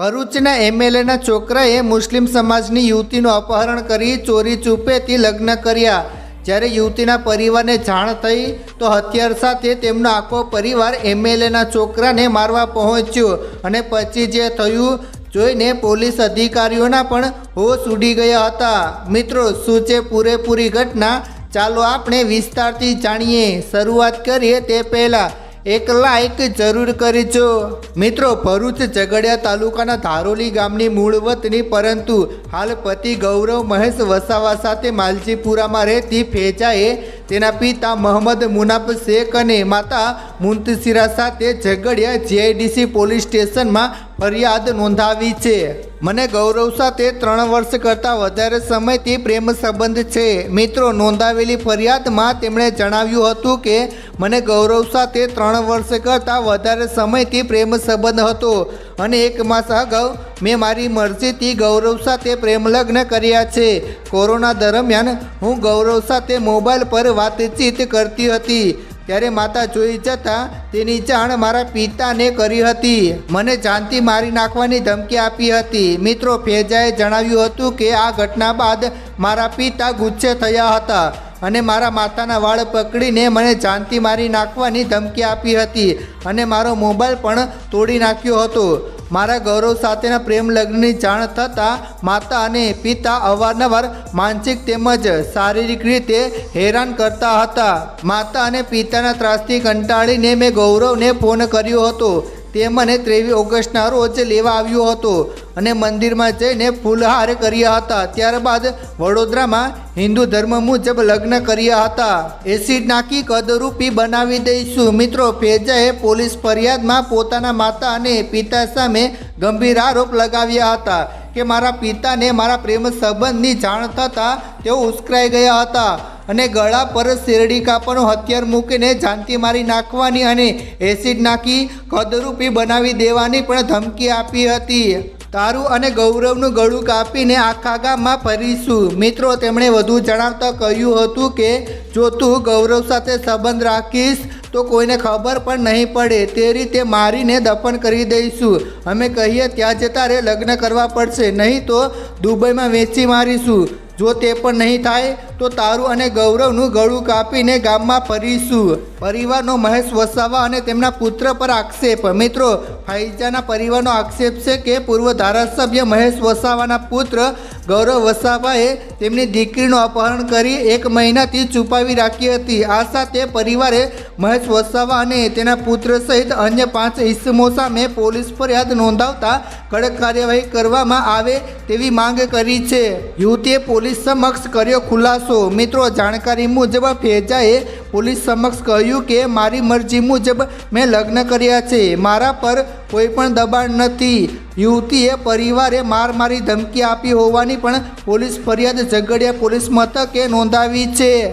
ભરૂચના એમએલએના છોકરાએ મુસ્લિમ સમાજની યુવતીનું અપહરણ કરી ચોરી ચૂપેથી લગ્ન કર્યા. જ્યારે યુવતીના પરિવારને જાણ થઈ, તો હથિયાર સાથે તેમનો આખો પરિવાર એમએલએના છોકરાને મારવા પહોંચ્યો અને પછી જે થયું, જોઈને પોલીસ અધિકારીઓના પણ હોશ ઉડી ગયા હતા. મિત્રો, શું છે પૂરેપૂરી ઘટના? ચાલો આપણે વિસ્તારથી જાણીએ. શરૂઆત કરીએ તે પહેલાં. એક લાઈક જરૂર કરજો. મિત્રો, ભરૂચ ઝઘડિયા તાલુકાના ધારોલી ગામની મૂળ વતની, પરંતુ હાલ પતિ ગૌરવ મહેશ વસાવા સાથે માલજીપુરામાં રહેતી ફેજાએ તેના પિતા મોહમ્મદ મુનાફ શેખ અને માતા મુંતશીરા સાથે ઝઘડિયા જીઆઈડીસી પોલીસ સ્ટેશનમાં ફરિયાદ નોંધાવી છે. મને ગૌરવ સાથે ત્રણ વર્ષ કરતાં વધારે સમયથી પ્રેમ સંબંધ છે. મિત્રો, નોંધાવેલી ફરિયાદમાં તેમણે જણાવ્યું હતું કે, મને ગૌરવ સાથે ત્રણ વર્ષ કરતાં વધારે સમયથી પ્રેમ સંબંધ હતો અને એક માસ અગાઉ મેં મારી મરજીથી ગૌરવ સાથે પ્રેમ લગ્ન કર્યા છે. કોરોના દરમિયાન હું ગૌરવ સાથે મોબાઈલ પર વાતચીત કરતી હતી. ત્યારે માતા જોઈ જતાં તેની જાણ મારા પિતાને કરી હતી. મને જાનથી મારી નાખવાની ધમકી આપી હતી. મિત્રો ફેજાએ જણાવ્યું હતું કે આ ઘટના બાદ મારા પિતા ગુસ્સે થયા હતા અને મારા માતાના વાળ પકડીને મને જાનથી મારી નાખવાની ધમકી આપી હતી અને મારો મોબાઈલ પણ તોડી નાખ્યો હતો. મારા ગૌરવ સાથેના પ્રેમ લગ્નની જાણ થતાં માતા અને પિતા અવારનવાર માનસિક તેમજ શારીરિક રીતે હેરાન કરતા હતા. માતા અને પિતાના ત્રાસથી કંટાળીને મેં ગૌરવને ફોન કર્યો હતો. તે મને ત્રેવીસ ઓગસ્ટના રોજ લેવા આવ્યો હતો અને મંદિરમાં જઈને ફૂલહાર કર્યા હતા. ત્યારબાદ વડોદરામાં હિન્દુ ધર્મ મુજબ લગ્ન કર્યા હતા. એસિડ નાખી કદરૂપી બનાવી દઈશું. મિત્રો, ફેજાએ પોલીસ ફરિયાદમાં પોતાના માતા અને પિતા સામે ગંભીર આરોપ લગાવ્યા હતા કે મારા પિતાને મારા પ્રેમ સંબંધની જાણ થતાં તેઓ ઉશ્કરાઈ ગયા હતા. અને ગળા પર શેરડી કાપવાનું હથિયાર મૂકીને જાનથી મારી નાખવાની અને એસિડ નાખી કદરૂપી બનાવી દેવાની પણ ધમકી આપી હતી. તારું અને ગૌરવનું ગળું કાપીને આખા ગામમાં ફરીશું. મિત્રો, તેમણે વધુ જણાવતા કહ્યું હતું કે, જો તું ગૌરવ સાથે સંબંધ રાખીશ, તો કોઈને ખબર પણ નહીં પડે. તે રીતે મારીને દફન કરી દઈશું. અમે કહીએ, ત્યાં જતા રે લગ્ન કરવા પડશે. નહીં તો દુબઈમાં વેચી મારીશું. જો તે પણ નહીં થાય, તો તારું અને ગૌરવનું ગળું કાપીને ગામમાં ફરીશું પરિવારનો મહેશ વસાવા અને તેમના પુત્ર પર આક્ષેપ. મિત્રો ફાઇજાના પરિવારનો આક્ષેપ છે કે પૂર્વ ધારાસભ્ય મહેશ વસાવાના પુત્ર ગૌરવ વસાવાએ તેમની દીકરીનું અપહરણ કરી એક મહિનાથી છુપાવી રાખી હતી. આ સાથે પરિવારે મહેશ વસાવા અને તેના પુત્ર સહિત અન્ય પાંચ ઇસમો સામે પોલીસ ફરિયાદ નોંધાવતા કડક કાર્યવાહી કરવામાં આવે તેવી માંગ કરી છે. યુવતીએ પોલીસ સમક્ષ કર્યો ખુલાસો. મિત્રો, જાણકારી મુજબ ફેજાએ પોલીસ સમક્ષ કહ્યું કે, મારી મરજી મુજબ મેં લગ્ન કર્યા છે. મારા પર કોઈ પણ દબાણ નથી. યુવતીએ પરિવારે માર મારી ધમકી આપી હોવાની પણ પોલીસ ફરિયાદ ઝઘડિયા પોલીસ મથકે નોંધાવી છે.